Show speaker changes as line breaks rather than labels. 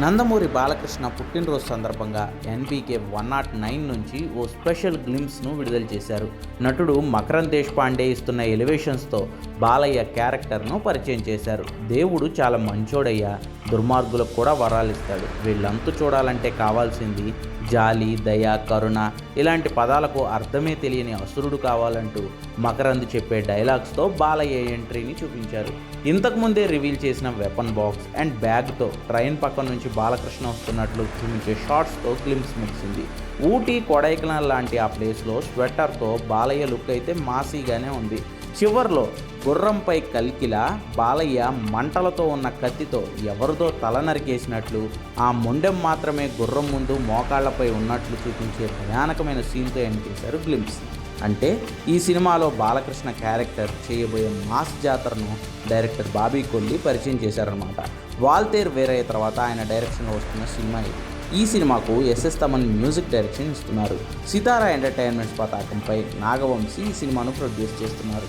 నందమూరి బాలకృష్ణ పుట్టినరోజు సందర్భంగా NBK one not nine నుంచి ఓ స్పెషల్ గ్లిమ్స్ను విడుదల చేశారు. నటుడు మకరం దేశపాండే ఇస్తున్న ఎలివేషన్స్తో బాలయ్య క్యారెక్టర్ను పరిచయం చేశారు. దేవుడు చాలా మంచోడయ్యా. దుర్మార్గులకు కూడా వరాలు ఇస్తాడు. వీళ్ళంతు చూడాలంటే కావాల్సింది జాలి దయ కరుణ ఇలాంటి పదాలకు అర్థమే తెలియని అసురుడు కావాలంటూ మకరంద్ చెప్పే డైలాగ్స్తో బాలయ్య ఎంట్రీని చూపించారు. ఇంతకుముందే రివీల్ చేసిన వెపన్ బాక్స్ అండ్ బ్యాగ్తో ట్రైన్ పక్కన నుంచి బాలకృష్ణ వస్తున్నట్లు చూపించే షార్ట్స్తో గ్లిమ్స్ ముగిసింది ఊటీ కొడైకెనాల్ లాంటి ఆ ప్లేస్లో స్వెటర్తో బాలయ్య లుక్ అయితే మాసీగానే ఉంది. చివర్లో గుర్రంపై కలికిలా బాలయ్య మంటలతో ఉన్న కత్తితో ఎవరిదో తల నరికేసినట్లు ఆ మొండెం మాత్రమే గుర్రం ముందు మోకాళ్ళపై ఉన్నట్లు చూపించే భయానకమైన సీన్తో ఎండ్ చేశారు గ్లిమ్స్. అంటే ఈ సినిమాలో బాలకృష్ణ క్యారెక్టర్ చేయబోయే మాస్ జాతరను డైరెక్టర్ బాబీ కొల్లి పరిచయం చేశారనమాట వాల్తేర్ వేరే తర్వాత ఆయన డైరెక్షన్లో వస్తున్న సినిమా ఇది. ఈ సినిమాకు ఎస్ఎస్ తమన్ మ్యూజిక్ డైరెక్షన్ ఇస్తున్నారు. సితారా ఎంటర్టైన్మెంట్స్ పతాకంపై నాగవంశీ ఈ సినిమాను ప్రొడ్యూస్ చేస్తున్నారు.